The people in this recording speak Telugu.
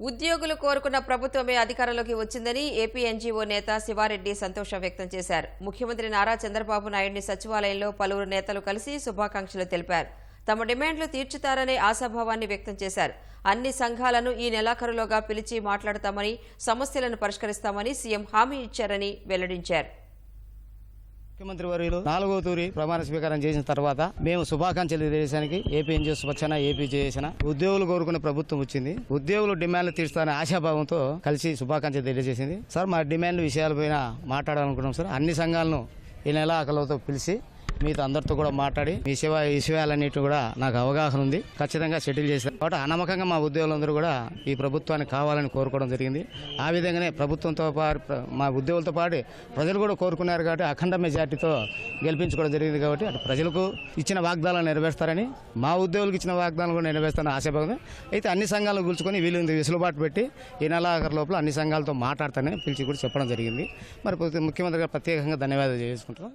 ఉద్యోగులు కోరుకున్న ప్రభుత్వమే అధికారంలోకి వచ్చిందని ఏపీ ఎన్జీఓ నేత శివారెడ్డి సంతోషం వ్యక్తం చేశారు. ముఖ్యమంత్రి నారా చంద్రబాబు నాయుడిని సచివాలయంలో పలువురు నేతలు కలిసి శుభాకాంక్షలు తెలిపారు. తమ డిమాండ్లు తీర్చుతారనే ఆశాభావాన్ని వ్యక్తం చేశారు. అన్ని సంఘాలను ఈ నెలాఖరులోగా పిలిచి మాట్లాడతామని సమస్యలను పరిష్కరిస్తామని సీఎం హామీ ఇచ్చారని వెల్లడించారు. ముఖ్యమంత్రి వర్యులు నాలుగో తూరి ప్రమాణ స్వీకారం చేసిన తర్వాత మేము శుభాకాంక్షలు దేశానికి ఏపీ ఎన్జిఓ స్వచ్ఛన ఏపీ చేసిన ఉద్యోగులు కోరుకునే ప్రభుత్వం వచ్చింది. ఉద్యోగులు డిమాండ్లు తీర్చుతారనే ఆశాభావంతో కలిసి శుభాకాంక్షలు తెలియజేసింది. సార్ మా డిమాండ్ విషయాలపైన మాట్లాడాలనుకుంటున్నాం సార్. అన్ని సంఘాలను ఈ నెల అకలతో పిలిచి మీతో అందరితో కూడా మాట్లాడి మీ సేవ ఈ విషయాలన్నిటి కూడా నాకు అవగాహన ఉంది. ఖచ్చితంగా సెటిల్ చేశారు కాబట్టి అనమకంగా మా ఉద్యోగులందరూ కూడా ఈ ప్రభుత్వాన్ని కావాలని కోరుకోవడం జరిగింది. ఆ విధంగానే ప్రభుత్వంతో పాటు మా ఉద్యోగులతో పాటు ప్రజలు కూడా కోరుకున్నారు కాబట్టి అఖండ మెజార్టీతో గెలిపించుకోవడం జరిగింది కాబట్టి అటు ప్రజలకు ఇచ్చిన వాగ్దానాలు నెరవేరుస్తారని మా ఉద్యోగులకు ఇచ్చిన వాగ్దానాలు కూడా నెరవేరుస్తారని ఆశాభాగం అయితే అన్ని సంఘాలను కూల్చుకొని వీళ్ళు వెసులుబాటు పెట్టి ఈ నెలాఖరు లోపల అన్ని సంఘాలతో మాట్లాడతానని పిలిచి కూడా చెప్పడం జరిగింది. మరి ముఖ్యమంత్రి గారు ప్రత్యేకంగా ధన్యవాదాలు చేసుకుంటున్నాం